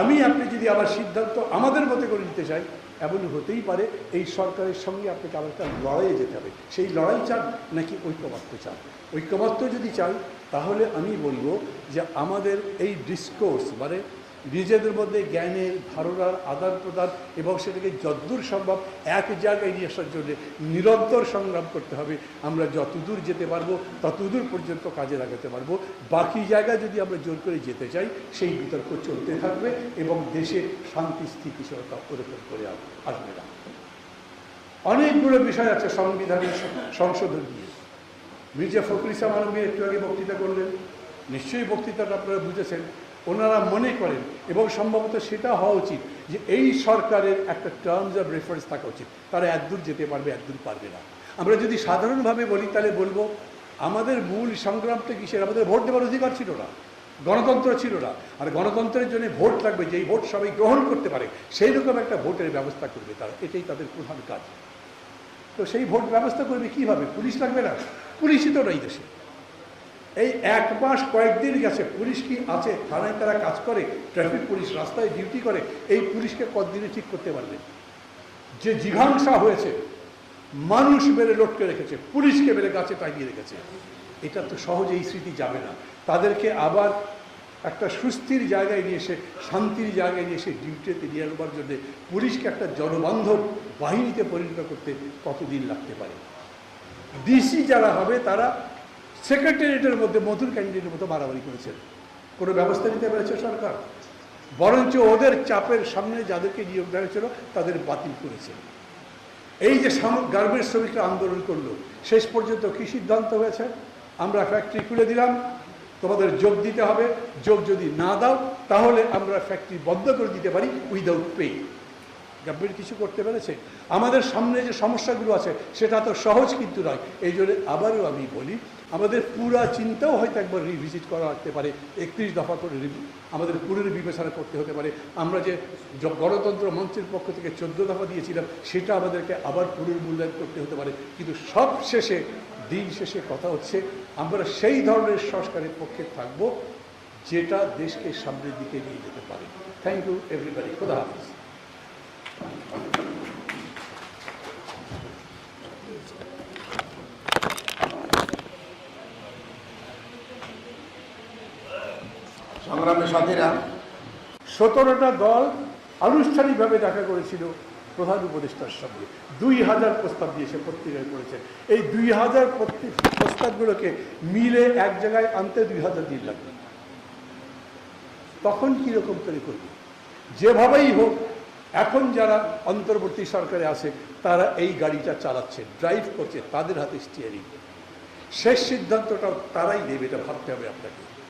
আমি, আপনি যদি আবার সিদ্ধান্ত আমাদের মতে করে নিতে চাই, এমন হতেই পারে এই সরকারের সঙ্গে আপনাকে আবার একটা লড়াইয়ে যেতে হবে। সেই লড়াই চান নাকি ঐক্যমত্য চান? ঐক্যমত্য যদি চান, তাহলে আমি বলব যে আমাদের এই ডিসকোর্স মানে নিজেদের মধ্যে জ্ঞানের ধারণার আদান প্রদান এবং সেটাকে যদ্দূর সম্ভব এক জায়গায় নিয়ে আসার জন্য নিরন্তর সংগ্রাম করতে হবে। আমরা যতদূর যেতে পারব, ততদূর পর্যন্ত কাজে লাগাতে পারব। বাকি জায়গায় যদি আমরা জোর করে যেতে চাই, সেই বিতর্ক চলতে থাকবে এবং দেশে শান্তি, স্থিতিশীলতা ওরকম করে আসবে না। অনেকগুলো বিষয় আছে সংবিধানের সংশোধন নিয়ে। মির্জা ফখরুল ইসলাম আলমী একটু আগে বক্তৃতা করলেন। নিশ্চয়ই বক্তৃতাটা আপনারা বুঝেছেন। ওনারা মনে করেন, এবং সম্ভবত সেটা হওয়া উচিত যে এই সরকারের একটা টার্মস অফ রেফারেন্স থাকা উচিত। তারা একদূর যেতে পারবে, একদূর পারবে না। আমরা যদি সাধারণভাবে বলি, তাহলে বলব, আমাদের মূল সংগ্রামটা কিসের? আমাদের ভোট দেওয়ার অধিকার ছিল না, গণতন্ত্র ছিল না। আর গণতন্ত্রের জন্য ভোট লাগবে, যেই ভোট সবাই গ্রহণ করতে পারে সেই রকম একটা ভোটের ব্যবস্থা করবে তারা। এটাই তাদের প্রধান কাজ। তো সেই ভোট ব্যবস্থা করবে কীভাবে? পুলিশ লাগবে না? পুলিশই তো নাই দেশে। এই এক মাস কয়েকদিন গেছে, পুলিশ কি আছে? থানায় তারা কাজ করে? ট্রাফিক পুলিশ রাস্তায় ডিউটি করে? এই পুলিশকে কতদিনে ঠিক করতে পারবে? যে জিঘাংসা হয়েছে, মানুষ মেরে লটকে রেখেছে, পুলিশকে মেরে গাছে টাঙিয়ে রেখেছে। এটা তো সহজে এই স্মৃতি যাবে না। তাদেরকে আবার একটা সুস্থির জায়গায় নিয়ে এসে, শান্তির জায়গায় নিয়ে এসে ডিউটিতে নিয়ে আনবার জন্য পুলিশকে একটা জনবান্ধব বাহিনীতে পরিণত করতে কতদিন লাগতে পারে? ডিসি যারা হবে, তারা সেক্রেটারিয়েটের মধ্যে মধুর ক্যান্ডিডেটের মতো মারামারি করেছেন। কোনো ব্যবস্থা নিতে পেরেছে সরকার? বরঞ্চ ওদের চাপের সামনে যাদেরকে নিয়োগ দেওয়া হয়েছিল, তাদের বাতিল করেছে। এই যে গার্মেন্টস শ্রমিকরা আন্দোলন করল, শেষ পর্যন্ত কী সিদ্ধান্ত হয়েছে? আমরা ফ্যাক্টরি খুলে দিলাম, তোমাদের যোগ দিতে হবে, যোগ যদি না দাও, তাহলে আমরা ফ্যাক্টরি বন্ধ করে দিতে পারি উইদাউট পে গভর্নমেন্ট কিছু করতে পেরেছে? আমাদের সামনে যে সমস্যাগুলো আছে, সেটা তো সহজ কিন্তু নয়। এই জন্য আবারও আমি বলি, আমাদের পুরা চিন্তাও হয়তো একবার রিভিজিট করা লাগতে পারে, একত্রিশ দফা করে আমাদের পুরনো বিবেচনা করতে হতে পারে। আমরা যে গণতন্ত্র মঞ্চের পক্ষ থেকে চোদ্দ দফা দিয়েছিলাম, সেটা আমাদেরকে আবার পুনর্মূল্যায়ন করতে হতে পারে। কিন্তু সব শেষে, দিন শেষে কথা হচ্ছে, আমরা সেই ধরনের সংস্কারের পক্ষে থাকব, যেটা দেশকে সামনের দিকে নিয়ে যেতে পারে। থ্যাংক ইউ এভরিবাডি খোদা হাফিজ। সংগ্রামের সাথীরা, সতেরোটা দল আনুষ্ঠানিকভাবে দেখা করেছিল প্রধান উপদেষ্টার সঙ্গে। দুই হাজার প্রস্তাব দিয়েছে পত্রিকায় করেছে এই দুই হাজার প্রস্তাবগুলোকে মিলে এক জায়গায় আনতে দুই হাজার দিন লাগবে। তখন কীরকম করে করবে? যেভাবেই হোক, এখন যারা অন্তর্বর্তী সরকারে আছে, তারা এই গাড়িটা চালাচ্ছে ড্রাইভ করছে, তাদের হাতে স্টিয়ারিং শেষ সিদ্ধান্তটাও তারাই নেবে, এটা ভাবতে হবে আপনাকে।